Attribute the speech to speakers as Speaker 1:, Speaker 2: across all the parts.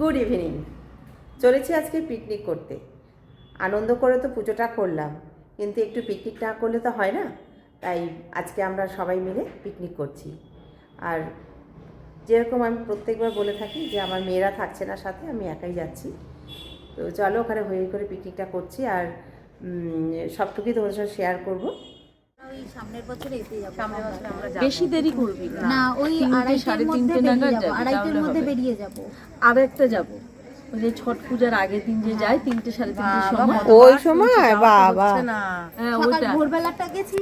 Speaker 1: Good evening চলেছি আজকে picnic করতে। আনন্দ করে তো পুজোটা করলাম, কিন্তু একটু পিকনিক না করলে তো হয় না, তাই আজকে আমরা সবাই মিলে পিকনিক করছি। আর যেরকম আমি প্রত্যেকবার বলে থাকি যে আমার মেয়েরা থাকছে না সাথে, আমি একাই যাচ্ছি। তো চলো ওখানে হয়ে করে পিকনিকটা করছি আর সবটুকুই তোমাদের সাথে শেয়ার করব।
Speaker 2: সামনের বছর এতে যাব।
Speaker 1: সামনের বছর আমরা যাব।
Speaker 3: বেশি দেরি করবি না।
Speaker 2: ওই আড়াইটার মধ্যে
Speaker 3: নাগাদ
Speaker 2: যাব আড়াইটার মধ্যে বেরিয়ে যাব।
Speaker 3: আর একটা যাব। ওই যে ছট পূজার আগের দিন যে যায় তিনটে সাড়ে তিনটের সময়।
Speaker 1: ওই সময়? বাবা।
Speaker 3: হ্যাঁ ওইটা।
Speaker 2: ভোরবেলাটা গেছি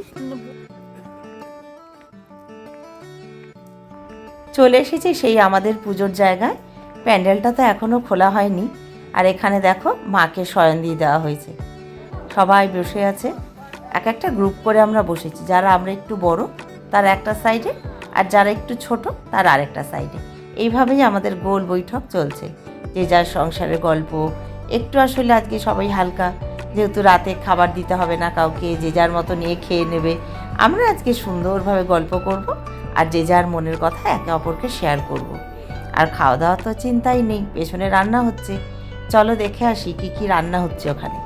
Speaker 1: চলে এসেছি সেই আমাদের পুজোর জায়গায়। প্যান্ডেলটা তো এখনও খোলা হয়নি। আর এখানে দেখো মাকে শয়ন দিয়ে দেওয়া হয়েছে। সবাই বসে আছে। এক একটা গ্রুপ করে আমরা বসেছি। যারা আমরা একটু বড়, তার একটা সাইডে আর যারা একটু ছোট, তার আরেকটা সাইডে এইভাবেই আমাদের গোল বৈঠক চলছে। যে যার সংসারের গল্প। একটু আসলে আজকে সবাই হালকা, যেহেতু রাতে খাবার দিতে হবে না কাউকে, যে যার মতো নিয়ে খেয়ে নেবে। আমরা আজকে সুন্দরভাবে গল্প করব, আর যে যার মনের কথা একে অপরকে শেয়ার করব। আর খাওয়া দাওয়া তো চিন্তাই নেই, পেছনে রান্না হচ্ছে। চলো দেখে আসি কি কি রান্না হচ্ছে ওখানে।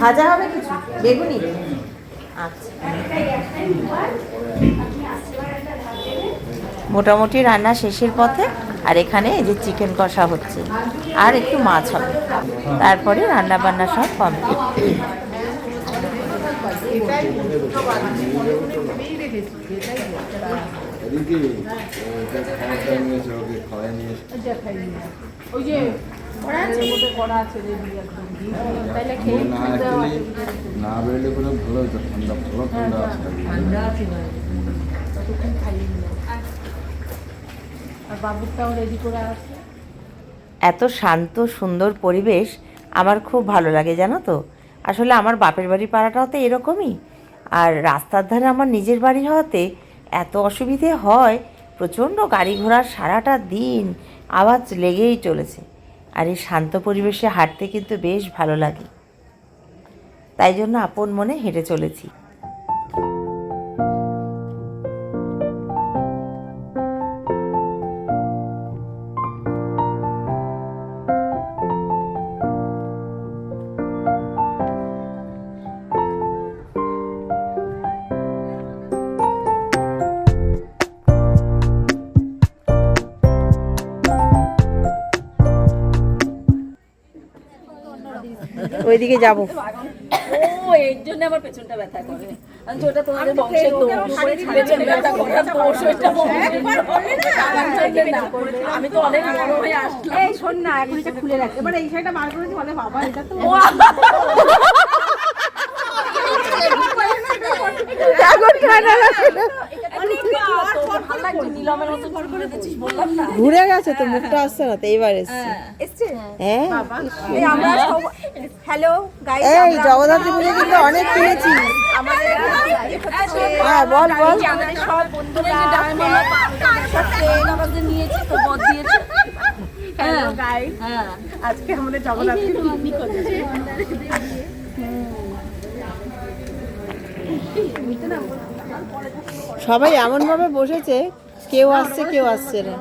Speaker 1: ভাজা হবে কিছু? বেগুনি? আচ্ছা। মোটামুটি রান্না শেষের পথে আর এখানে এই যে চিকেন কষা হচ্ছে। আর একটু মাছ হবে। তারপরে রান্না বান্না সব কমপ্লিট।
Speaker 4: না actually না বেরোলে কোনো ভালো হতো ঠান্ডা ভালো ঠান্ডা আসতে
Speaker 1: এত শান্ত সুন্দর পরিবেশ আমার খুব ভালো লাগে জানো তো? আসলে আমার বাপের বাড়ি পাড়াটাও তো এরকমই। আর রাস্তার ধারে আমার নিজের বাড়ি হওয়াতে এত অসুবিধে হয় প্রচণ্ড গাড়ি ঘোড়ার সারাটা দিন আওয়াজ লেগেই চলেছে। আর এই শান্ত পরিবেশে হাঁটতে কিন্তু বেশ ভালো লাগে। তাই জন্য আপন মনে হেঁটে চলেছি। ওইদিকে যাব।
Speaker 3: ও এর জন্য আমার পেছনটা ব্যথা করে। ওটা তোমাদের বংশের করে। আমি তো অনেক বড় হয়ে আসলাম।
Speaker 5: এই শোন না এখন এটা খুলে রাখ। এবার এই শাড়িটা বার করেছি বলে বাবা এটা তো
Speaker 3: তোর ঘর করে দিচ্ছিস বললাম না।
Speaker 1: ঘুরে গেছে তো মুখটা আসছে না তো এইবার এসছে। হ্যাঁ
Speaker 5: হ্যালো গাইস
Speaker 1: এই জগদ্ধাত্রী পুজো কিন্তু অনেক কিনেছি। হ্যাঁ বল বল।
Speaker 5: সব বন্ধুরা
Speaker 3: আমাদের নিয়েছি তো বদ দিয়েছে। হ্যাঁ।
Speaker 5: আজকে আমাদের পিকনিক হচ্ছে
Speaker 1: সবাই এমন ভাবে বসেছে কেউ আসছে কেউ আসছে না।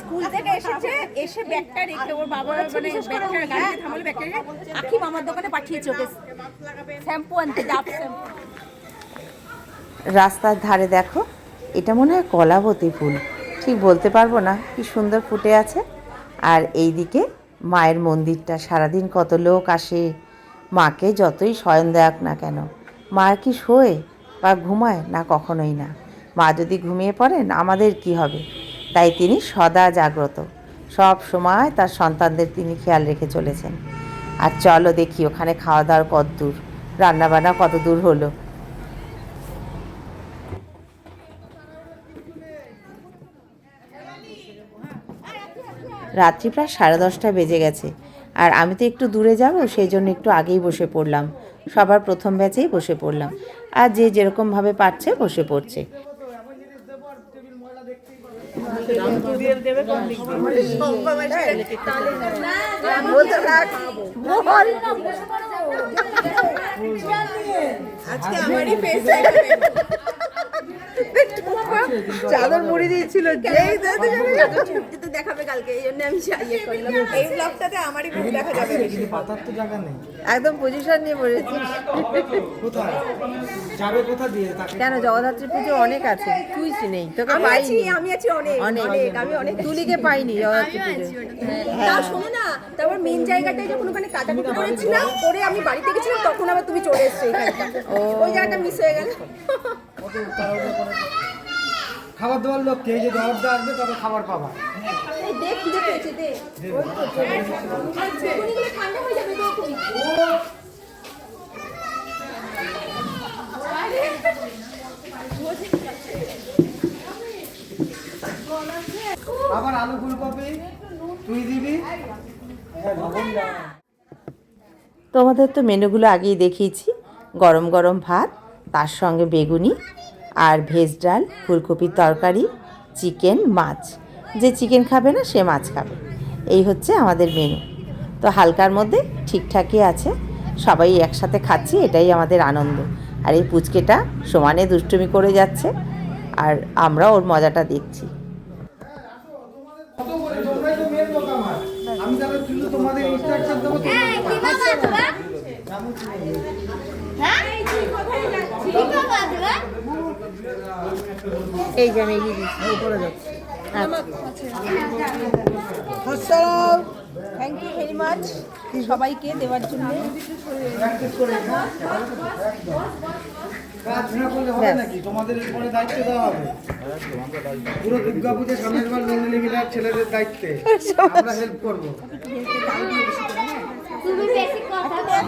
Speaker 5: স্কুল থেকে এসেছে এসে ব্যাগটা রেখে ওর বাবা মানে ব্যাগটা গাড়িতে থামালে ব্যাগটা আখি মামার দোকানে পাঠিয়েছে ওকে। শ্যাম্পু আনতে ডাব শ্যাম্পু।
Speaker 1: রাস্তার ধারে দেখো এটা মনে হয় কলাবতী ফুল। ঠিক বলতে পারব না, কি সুন্দর ফুটে আছে। আর এইদিকে মায়ের মন্দিরটা, সারাদিন কত লোক আসে, মাকে যতই শয়ন দেয়াক না কেন, মা কি শোয় বা ঘুমায়? না, কখনোই না। মা যদি ঘুমিয়ে পড়েন, আমাদের কি হবে? তাই তিনি সদা জাগ্রত। সব সময় তার সন্তানদের তিনি খেয়াল রেখে চলেছেন। আর চলো দেখি, ওখানে খাওয়া দাওয়ার কত দূর। রান্নাবান্না কত দূর হলো। রাত্রি প্রায় সাড়ে দশটা বেজে গেছে। আর আমি তো একটু দূরে যাব, সেই জন্য একটু আগেই বসে পড়লাম। সবার প্রথম ব্যাচেই বসে পড়লাম। আর যে যেরকমভাবে পারছে বসে পড়ছে।
Speaker 5: আজকে আমারই চাদর মুড়ি দিয়েছিল যেই তো দেখাবে কালকে এই জন্য আমি ইয়ে করলাম। এই ব্লগটাতে আমারই মুখ দেখা যাবে বেশি।
Speaker 6: পাতার তো জায়গা নেই
Speaker 5: একদম পজিশন নিয়ে বলেছিস
Speaker 6: কোথায়? যাবে কোথা দিয়ে তাকে?
Speaker 1: কেন জগদ্ধাত্রী পুজো অনেক আছে তুই নেই তোকে
Speaker 5: আমি আছি আমি আছি অনেক অনেক আমি অনেক
Speaker 1: তুলিকে পাইনি জগদ্ধাত্রী পুজো
Speaker 5: তাও শোনো না তারপর মেন জায়গাটায় যখন ওখানে কাটাকুটি করেছিলাম করে আমি বাড়িতে গেছিলাম তখন আবার তুমি চলে এসছো এখানটা ওই জায়গাটা মিস হয়ে গেল।
Speaker 6: খাবার দেওয়ার লোক কে? যে দরজা আসবে তবে খাবার পাবা। আবার আলু ফুলকপি তুই দিবি।
Speaker 1: তোমাদের তো মেনুগুলো আগেই দেখিয়েছি। গরম গরম ভাত তার সঙ্গে বেগুনি আর ভেজ ডাল, ফুলকপির তরকারি, চিকেন, মাছ। যে চিকেন খাবে না, সে মাছ খাবে। এই হচ্ছে আমাদের মেনু। তো হালকার মধ্যে ঠিকঠাকই আছে। সবাই একসাথে খাচ্ছি, এটাই আমাদের আনন্দ। আর এই পুচকেটা সমানে দুষ্টুমি করে যাচ্ছে, আর আমরা ওর মজাটা দেখছি।
Speaker 6: কত
Speaker 1: এই যে আমি এগিয়ে দিচ্ছি উপরে যাচ্ছি।
Speaker 5: থ্যাংক ইউ ভেরি মাচ সবাইকে দেওয়ার জন্য।
Speaker 6: প্র্যাকটিস কাজ না করলে হবে নাকি? তোমাদের উপরে দায়িত্ব দেওয়া হবে। পুরো দুর্গা পুজো সামনের বার নন্দিনী মিলার ছেলেদের দায়িত্বে। আমরা হেল্প করব।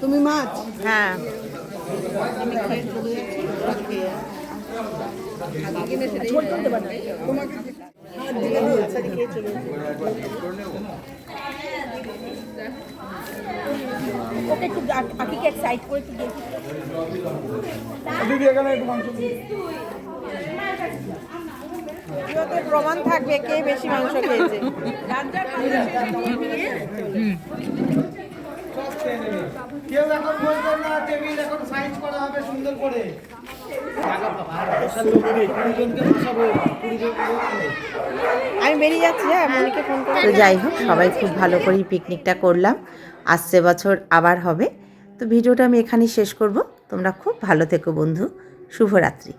Speaker 5: তুমি মাছ?
Speaker 1: হ্যাঁ।
Speaker 5: ওকে একটু আ- আকিকে এক সাইড করে একটু দিয়ে
Speaker 6: দিদি এখানে একটু মাংস দিন।
Speaker 1: প্রমাণ থাকবে কে বেশি মাংস খেয়েছে।
Speaker 6: সব খেয়ে নেবে। কেউ এখন বলবেন না টেবিল এখন সাইজ করা হবে সুন্দর করে।
Speaker 1: আমি বেরিয়ে যাচ্ছি হ্যাঁ করে তো যাই হোক সবাই খুব ভালো করেই পিকনিকটা করলাম। আসছে বছর আবার হবে। তো ভিডিওটা আমি এখানেই শেষ করব। তোমরা খুব ভালো থেকো বন্ধু। শুভরাত্রি।